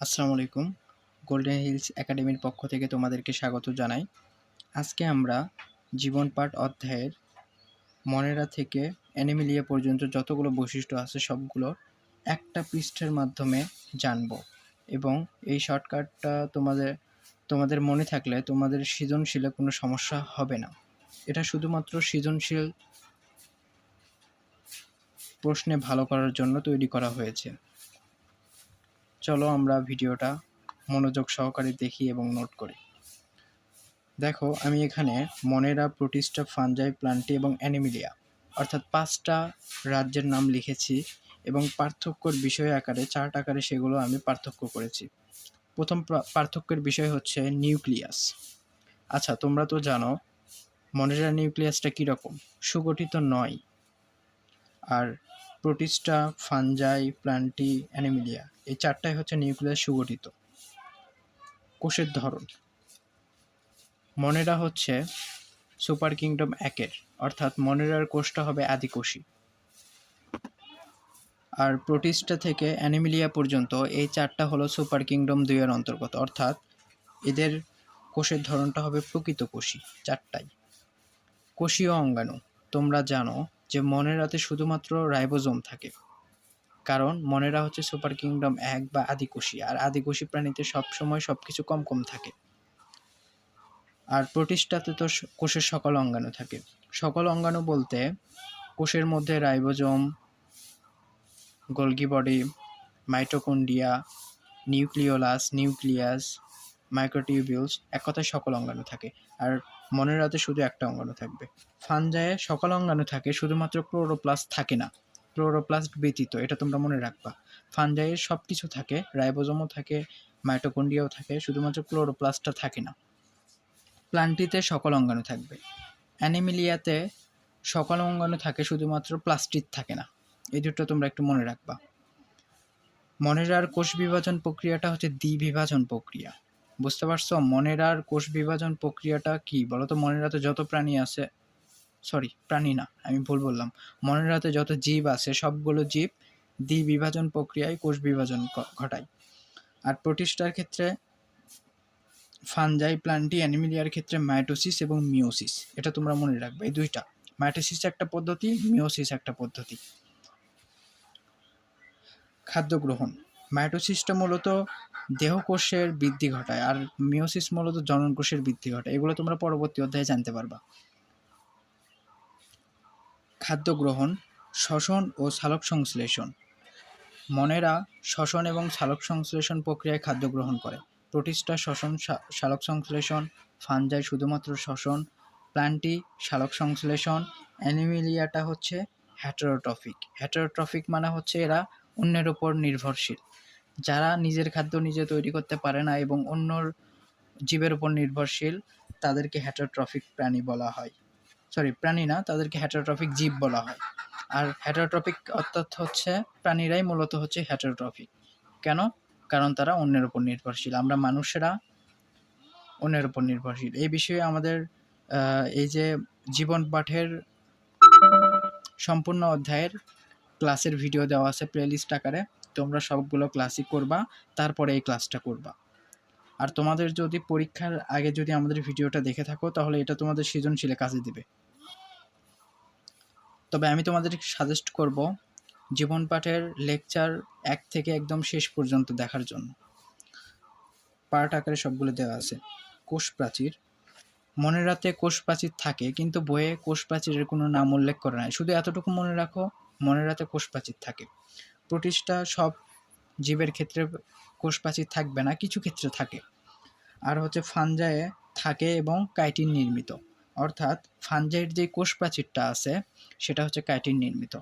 আসসালামু আলাইকুম। Golden hills একাডেমির পক্ষ থেকে তোমাদেরকে স্বাগত জানাই। আজকে আমরা জীবন পাঠ অধ্যায়ের মনেরা থেকে অ্যানিমিলিয়া পর্যন্ত যতগুলো বৈশিষ্ট্য আছে সবগুলো একটা পৃষ্ঠের মাধ্যমে জানব। এবং এই শর্টকাটটা তোমাদের তোমাদের মনে থাকলে তোমাদের সৃজনশীলে কোনো সমস্যা হবে না। এটা শুধুমাত্র সৃজনশীল প্রশ্নে ভালো করার জন্য তৈরি করা হয়েছে। চলো আমরা ভিডিওটা মনোযোগ সহকারে দেখি এবং নোট করি। দেখো, আমি এখানে মনেরা প্রোটিস্টা ফানজাই প্লান্টি এবং অ্যানিমিলিয়া, অর্থাৎ পাঁচটা রাজ্যের নাম লিখেছি এবং পার্থক্যর বিষয় আকারে, চার্ট আকারে সেগুলো আমি পার্থক্য করেছি। প্রথম পার্থক্যের বিষয় হচ্ছে নিউক্লিয়াস। আচ্ছা তোমরা তো জানো মনেরা নিউক্লিয়াসটা কীরকম? সুগঠিত নয়। আর প্রোটিস্টা ফানজাই প্লান্টি, অ্যানিমিলিয়া এই চারটাই হচ্ছে নিউক্লিয়াস সুগঠিত। কোষের ধরন। মনেরা হচ্ছে সুপার কিংডম একের, অর্থাৎ মনেরার কোষটা হবে আদিকোষী। আর প্রোটিস্টা থেকে অ্যানিমিলিয়া পর্যন্ত এই চারটা হলো সুপার কিংডম দুইয়ের অন্তর্গত, অর্থাৎ এদের কোষের ধরনটা হবে প্রকৃত কোষী চারটাই। কোষীয় অঙ্গাণু, তোমরা জানো যে মনেরাতে শুধুমাত্র রাইবোজোম থাকে। কারণ মনেরা হচ্ছে সুপার কিংডম এক বা আদিকোষী, আর আদিকোষী প্রাণীতে সবসময় সব কিছু কম কম থাকে। আর প্রোটিস্টাতে তো কোষের সকল অঙ্গাণু থাকে। সকল অঙ্গাণু বলতে কোষের মধ্যে ribosome, Golgi body mitochondria nucleolus, nucleus microtubules এক কথায় সকল অঙ্গাণু থাকে, আর মনেরাতে শুধু একটা অঙ্গাণু থাকবে। ফানজায়ে সকল অঙ্গাণু থাকে, শুধুমাত্র ক্লোরোপ্লাস্ট থাকে না। ক্লোরোপ্লাস্ট ব্যতীত, এটা তোমরা মনে রাখবা। ফানজাইয়ের সব কিছু থাকে, রাইবোজোমও থাকে মাইটোকন্ডিয়াও থাকে, শুধুমাত্র ক্লোরোপ্লাস্টটা থাকে না। প্লান্টিতে সকল অঙ্গাণু থাকবে। অ্যানিমিলিয়াতে সকল অঙ্গাণু থাকে, শুধুমাত্র প্লাস্টিক থাকে না। এই দুটো তোমরা একটু মনে রাখবা। মনেরার কোষ বিভাজন প্রক্রিয়াটা হচ্ছে দ্বিবিভাজন প্রক্রিয়া। বুঝতে পারছ? মনেরার কোষ বিভাজন প্রক্রিয়াটা কি? বলো তো মনেরাতে যত প্রাণী আছে সরি প্রাণী না, আমি ভুল বললাম। মনেরাতে যত জীব আছে, সবগুলো জীব দ্বি বিভাজন প্রক্রিয়ায় কোষ বিভাজন ঘটায়। আর প্রতিষ্ঠার ক্ষেত্রে ফানজাই প্লান্টি, অ্যানিমিলিয়ার ক্ষেত্রে মাইটোসিস এবং মিওসিস এটা তোমরা মনে রাখবে, এই দুইটা। মাইটোসিস একটা পদ্ধতি মিওসিস একটা পদ্ধতি। খাদ্য গ্রহণ মাইটোসিসটা মূলত দেহকোষের বৃদ্ধি ঘটায় আর মিওসিস মূলত জনন কোষের বৃদ্ধি ঘটায়। এগুলো তোমরা পরবর্তী অধ্যায়ে জানতে পারবা। খাদ্য গ্রহণ, শ্বসন ও সালক সংশ্লেষণ। মনেরা শ্বসন এবং সালক সংশ্লেষণ প্রক্রিয়ায় খাদ্য গ্রহণ করে। প্রোটিস্টা শ্বসন সালক সংশ্লেষণ, ফানজাই শুধুমাত্র শ্বসন, প্লান্টি সালক সংশ্লেষণ, অ্যানিমিলিয়াটা হচ্ছে হ্যাটারোট্রফিক হ্যাটারোট্রফিক মানে হচ্ছে এরা অন্যের উপর নির্ভরশীল। যারা নিজের খাদ্য নিজে তৈরি করতে পারে না এবং অন্যর জীবের উপর নির্ভরশীল, তাদেরকে হ্যাটারোট্রফিক প্রাণী বলা হয়। সরি প্রাণী না, তাদেরকে হ্যাটারোট্রফিক জীব বলা হয়। আর হ্যাটারোট্রপিক অর্থাৎ হচ্ছে, প্রাণীরাই মূলত হচ্ছে হ্যাটারোট্রপিক কেন? কারণ তারা অন্যের উপর নির্ভরশীল। আমরা মানুষেরা অন্যের উপর নির্ভরশীল। এই বিষয়ে আমাদের এই যে জীবন পাঠের সম্পূর্ণ অধ্যায়ের ক্লাসের ভিডিও দেওয়া আছে প্লেলিস্ট আকারে। তোমরা সবগুলো ক্লাসই করবা, তারপরে এই ক্লাসটা করবা। আর তোমাদের যদি পরীক্ষার আগে যদি আমাদের ভিডিওটা দেখে থাকো, তাহলে এটা তোমাদের সৃজনশীলে কাজে দিবে। তবে আমি তোমাদের সাজেস্ট করব জীবন পাঠের লেকচার এক থেকে একদম শেষ পর্যন্ত দেখার জন্য। পার্ট আকারে সবগুলো দেওয়া আছে। কোষ প্রাচীর। মনে রাতে কোষ প্রাচীর থাকে, কিন্তু বইয়ে কোষ প্রাচীরের কোনো নাম উল্লেখ করে নাই। শুধু এতটুকু মনে রাখো, মনে রাতে কোষ প্রাচীর থাকে। প্রোটিস্টা সব জীবের ক্ষেত্রে কোষ প্রাচীর থাকবে না, কিছু ক্ষেত্রে থাকে। আর হচ্ছে ফানজায়ে থাকে এবং কাইটিন নির্মিত। অর্থাৎ ফানজাইয়ের যে কোষ প্রাচীরটা আছে, সেটা হচ্ছে কাইটিন নির্মিত।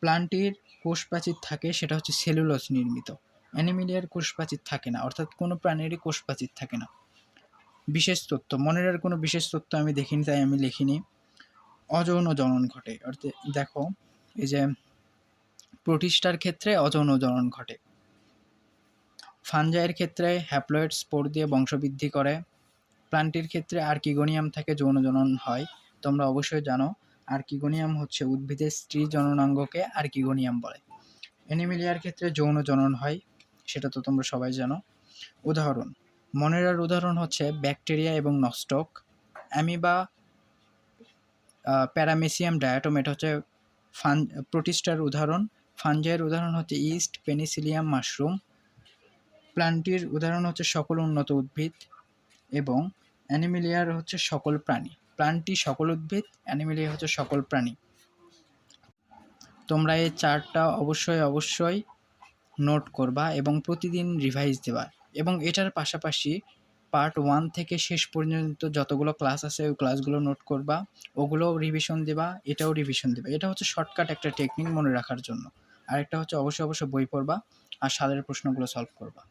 প্লান্টির কোষ প্রাচীর থাকে, সেটা হচ্ছে সেলুলোজ নির্মিত। অ্যানিমিলিয়ার কোষ প্রাচীর থাকে না, অর্থাৎ কোনো প্রাণীরই কোষ প্রাচীর থাকে না। বিশেষ তথ্য মনের কোনো বিশেষ তথ্য আমি দেখিনি, তাই আমি লিখিনি। অযৌন জনন ঘটে। অর্থাৎ দেখো, এই যে প্রোটিস্টার ক্ষেত্রে অযৌন জনন ঘটে। ফানজাইয়ের ক্ষেত্রে হ্যাপ্লয়েড স্পোর দিয়ে বংশবৃদ্ধি করে। প্লান্টির ক্ষেত্রে আর্কিগোনিয়াম থেকে যৌন জনন হয়। তোমরা অবশ্যই জানো, আর্কিগোনিয়াম হচ্ছে উদ্ভিদের স্ত্রী জননাঙ্গকে আর্কিগোনিয়াম বলে। অ্যানিমিলিয়ার ক্ষেত্রে যৌন জনন হয়, সেটা তো তোমরা সবাই জানো। উদাহরণ, মনেরার উদাহরণ হচ্ছে ব্যাকটেরিয়া এবং নস্টক অ্যামিবা প্যারামেসিয়াম ডায়াটম এটা হচ্ছে ফান প্রোটিস্টার উদাহরণ। ফানজাইয়ের উদাহরণ হচ্ছে ইস্ট পেনিসিলিয়াম মাশরুম। প্লান্টির উদাহরণ হচ্ছে সকল উন্নত উদ্ভিদ এবং অ্যানিমিলিয়ার হচ্ছে সকল প্রাণী। প্লান্টি সকল উদ্ভিদ, অ্যানিমিলিয়া হচ্ছে সকল প্রাণী। তোমরা এই চারটা অবশ্যই অবশ্যই নোট করবা এবং প্রতিদিন রিভাইজ দেবা এবং এটার পাশাপাশি পার্ট ওয়ান থেকে শেষ পর্যন্ত যতগুলো ক্লাস আছে, ওই ক্লাসগুলো নোট করবা। ওগুলোও রিভিশন দেবা, এটাও রিভিশন দেবে। এটা হচ্ছে শর্টকাট একটা টেকনিক মনে রাখার জন্য। আরেকটা হচ্ছে অবশ্যই অবশ্যই বই পড়বা আর সালের প্রশ্নগুলো সলভ করবা।